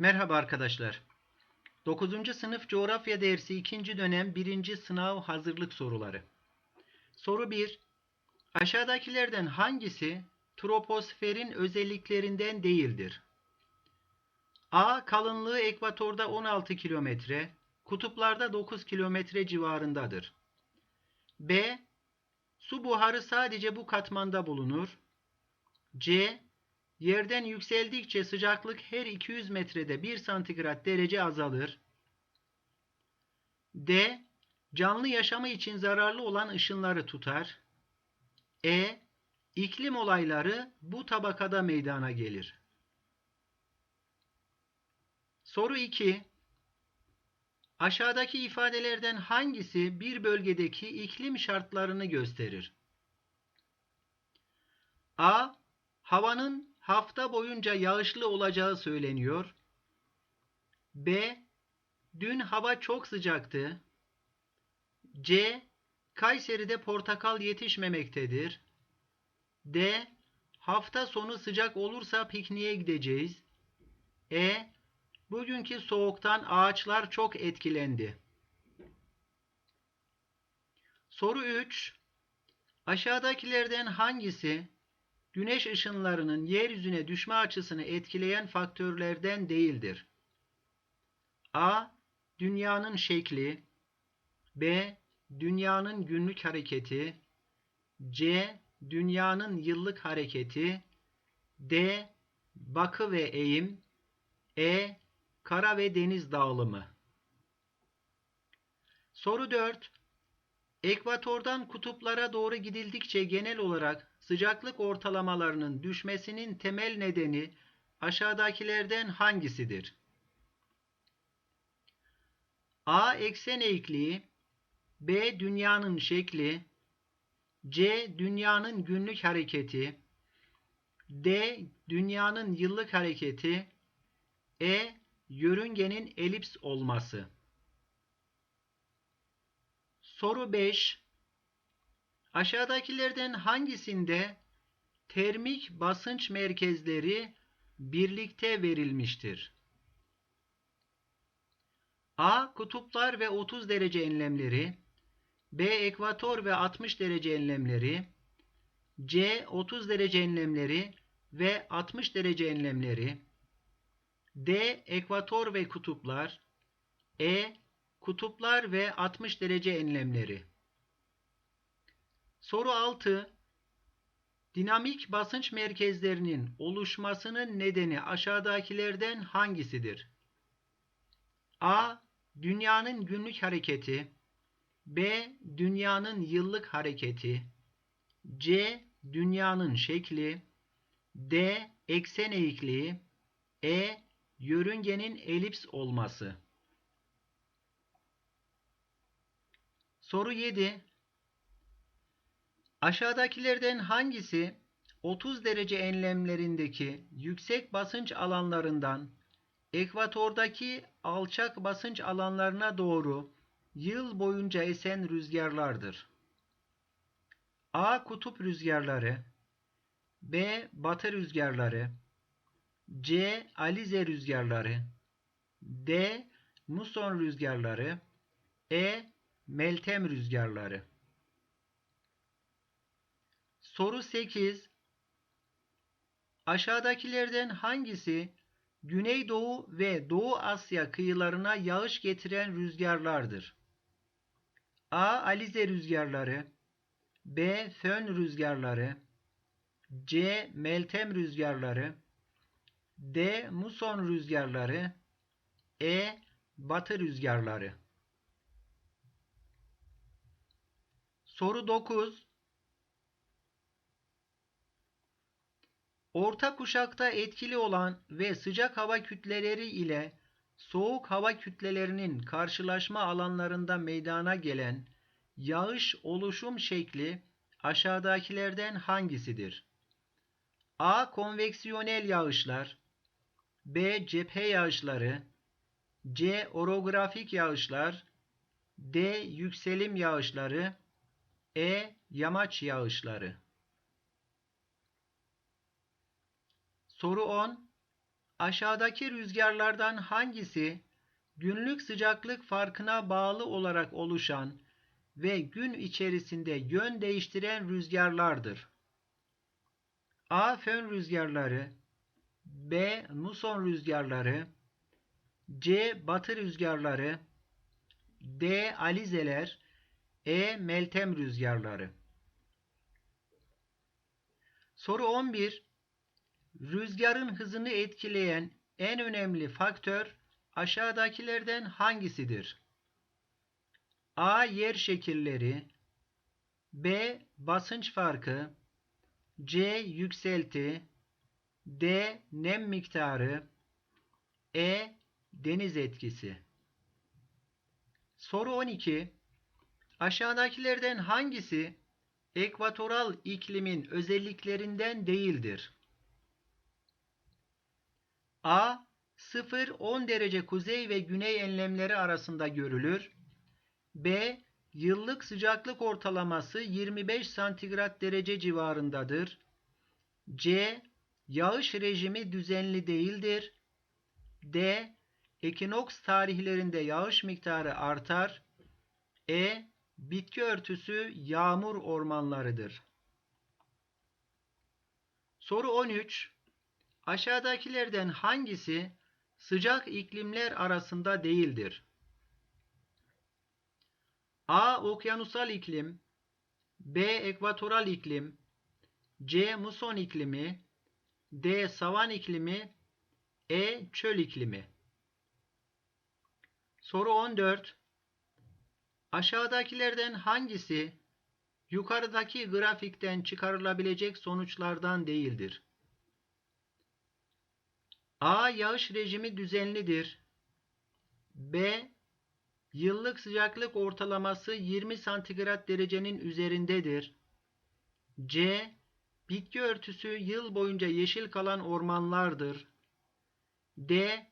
Merhaba arkadaşlar. 9. sınıf coğrafya dersi 2. dönem 1. sınav hazırlık soruları. Soru 1. Aşağıdakilerden hangisi troposferin özelliklerinden değildir? A. Kalınlığı ekvatorda 16 kilometre, kutuplarda 9 kilometre civarındadır. B. Su buharı sadece bu katmanda bulunur. C. Yerden yükseldikçe sıcaklık her 200 metrede 1 santigrat derece azalır. D. Canlı yaşamı için zararlı olan ışınları tutar. E. İklim olayları bu tabakada meydana gelir. Soru 2. Aşağıdaki ifadelerden hangisi bir bölgedeki iklim şartlarını gösterir? A. Havanın hafta boyunca yağışlı olacağı söyleniyor. B. Dün hava çok sıcaktı. C. Kayseri'de portakal yetişmemektedir. D. Hafta sonu sıcak olursa pikniğe gideceğiz. E. Bugünkü soğuktan ağaçlar çok etkilendi. Soru 3. Aşağıdakilerden hangisi güneş ışınlarının yeryüzüne düşme açısını etkileyen faktörlerden değildir? A. Dünyanın şekli B. Dünyanın günlük hareketi C. Dünyanın yıllık hareketi D. Bakı ve eğim E. Kara ve deniz dağılımı Soru 4. Ekvatordan kutuplara doğru gidildikçe genel olarak sıcaklık ortalamalarının düşmesinin temel nedeni aşağıdakilerden hangisidir? A. Eksen eğikliği B. Dünyanın şekli C. Dünyanın günlük hareketi D. Dünyanın yıllık hareketi E. Yörüngenin elips olması Soru 5 Aşağıdakilerden hangisinde termik basınç merkezleri birlikte verilmiştir? A. Kutuplar ve 30 derece enlemleri B. Ekvator ve 60 derece enlemleri C. 30 derece enlemleri ve 60 derece enlemleri D. Ekvator ve kutuplar E. Kutuplar ve 60 derece enlemleri Soru 6. Dinamik basınç merkezlerinin oluşmasının nedeni aşağıdakilerden hangisidir? A. Dünyanın günlük hareketi B. Dünyanın yıllık hareketi C. Dünyanın şekli D. Eksen eğikliği E. Yörüngenin elips olması Soru 7. Aşağıdakilerden hangisi 30 derece enlemlerindeki yüksek basınç alanlarından ekvatordaki alçak basınç alanlarına doğru yıl boyunca esen rüzgarlardır? A. Kutup rüzgarları B. Batı rüzgarları C. Alize rüzgarları D. Muson rüzgarları E. Meltem rüzgarları Soru 8. Aşağıdakilerden hangisi Güneydoğu ve Doğu Asya kıyılarına yağış getiren rüzgarlardır? A. Alize rüzgarları B. Fön rüzgarları C. Meltem rüzgarları D. Muson rüzgarları E. Batı rüzgarları Soru 9 Orta kuşakta etkili olan ve sıcak hava kütleleri ile soğuk hava kütlelerinin karşılaşma alanlarında meydana gelen yağış oluşum şekli aşağıdakilerden hangisidir? A. Konveksiyonel yağışlar B. Cephe yağışları C. Orografik yağışlar D. Yükselim yağışları E. Yamaç yağışları Soru 10. Aşağıdaki rüzgarlardan hangisi günlük sıcaklık farkına bağlı olarak oluşan ve gün içerisinde yön değiştiren rüzgarlardır? A. Fön rüzgarları B. Muson rüzgarları C. Batı rüzgarları D. Alizeler E. Meltem rüzgarları Soru 11 Rüzgarın hızını etkileyen en önemli faktör aşağıdakilerden hangisidir? A. Yer şekilleri B. Basınç farkı C. Yükselti D. Nem miktarı E. Deniz etkisi Soru 12 Aşağıdakilerden hangisi ekvatoral iklimin özelliklerinden değildir? A. 0-10 derece kuzey ve güney enlemleri arasında görülür. B. Yıllık sıcaklık ortalaması 25 santigrat derece civarındadır. C. Yağış rejimi düzenli değildir. D. Ekinoks tarihlerinde yağış miktarı artar. E. Bitki örtüsü yağmur ormanlarıdır. Soru 13. Aşağıdakilerden hangisi sıcak iklimler arasında değildir? A. Okyanusal iklim B. Ekvatoral iklim C. Muson iklimi D. Savan iklimi E. Çöl iklimi Soru 14 Aşağıdakilerden hangisi yukarıdaki grafikten çıkarılabilecek sonuçlardan değildir? A. Yağış rejimi düzenlidir. B. Yıllık sıcaklık ortalaması 20 santigrat derecenin üzerindedir. C. Bitki örtüsü yıl boyunca yeşil kalan ormanlardır. D.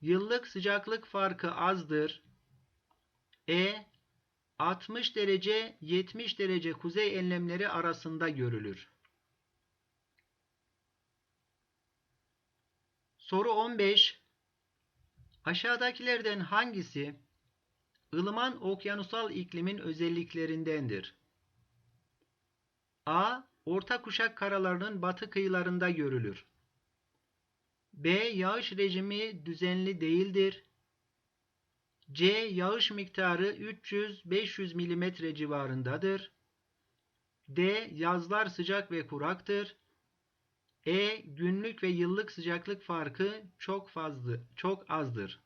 Yıllık sıcaklık farkı azdır. E. 60 derece 70 derece kuzey enlemleri arasında görülür. Soru 15. Aşağıdakilerden hangisi ılıman okyanusal iklimin özelliklerindendir? A. Orta kuşak karalarının batı kıyılarında görülür. B. Yağış rejimi düzenli değildir. C. Yağış miktarı 300-500 mm civarındadır. D. Yazlar sıcak ve kuraktır. E. Günlük ve yıllık sıcaklık farkı çok fazla, çok azdır.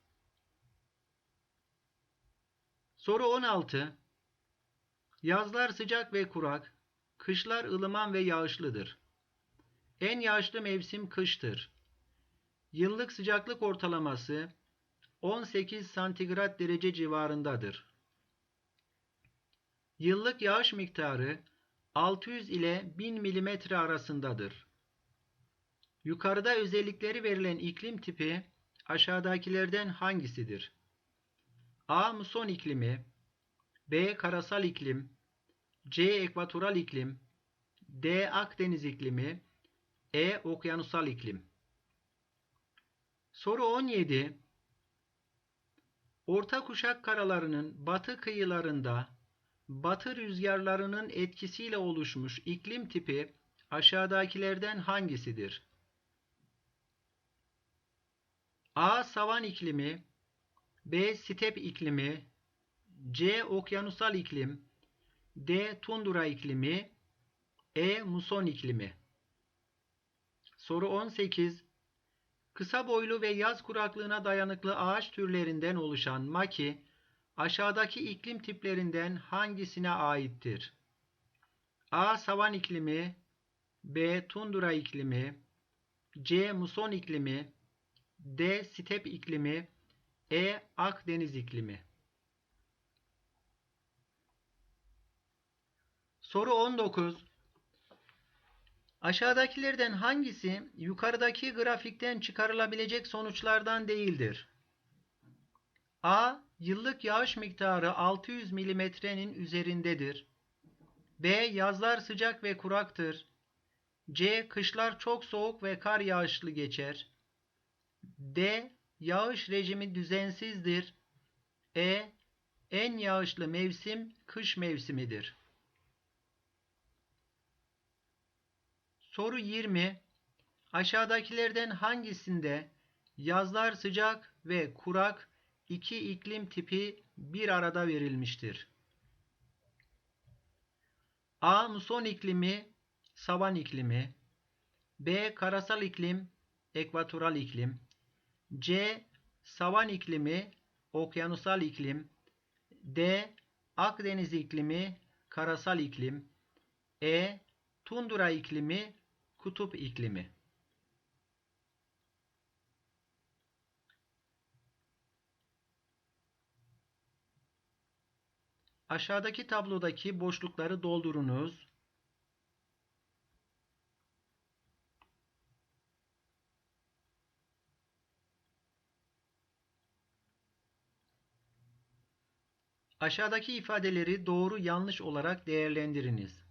Soru 16. Yazlar sıcak ve kurak, kışlar ılıman ve yağışlıdır. En yağışlı mevsim kıştır. Yıllık sıcaklık ortalaması 18 santigrat derece civarındadır. Yıllık yağış miktarı 600 ile 1000 mm arasındadır. Yukarıda özellikleri verilen iklim tipi aşağıdakilerden hangisidir? A. Muson iklimi B. Karasal iklim C. Ekvatoral iklim D. Akdeniz iklimi E. Okyanusal iklim Soru 17 Orta kuşak karalarının batı kıyılarında batı rüzgarlarının etkisiyle oluşmuş iklim tipi aşağıdakilerden hangisidir? A. Savan iklimi B. Step iklimi C. Okyanusal iklim D. Tundra iklimi E. Muson iklimi Soru 18 Kısa boylu ve yaz kuraklığına dayanıklı ağaç türlerinden oluşan maki, aşağıdaki iklim tiplerinden hangisine aittir? A. Savan iklimi B. Tundra iklimi C. Muson iklimi D. Step iklimi E. Akdeniz iklimi Soru 19 Aşağıdakilerden hangisi yukarıdaki grafikten çıkarılabilecek sonuçlardan değildir? A. Yıllık yağış miktarı 600 milimetrenin üzerindedir. B. Yazlar sıcak ve kuraktır. C. Kışlar çok soğuk ve kar yağışlı geçer. D. Yağış rejimi düzensizdir. E. En yağışlı mevsim kış mevsimidir. Soru 20. Aşağıdakilerden hangisinde yazlar sıcak ve kurak iki iklim tipi bir arada verilmiştir? A. Muson iklimi, savan iklimi. B. Karasal iklim, ekvatoral iklim. C. Savan iklimi, okyanusal iklim. D. Akdeniz iklimi, karasal iklim. E. Tundra iklimi, kutup iklimi. Aşağıdaki tablodaki boşlukları doldurunuz. Aşağıdaki ifadeleri doğru yanlış olarak değerlendiriniz.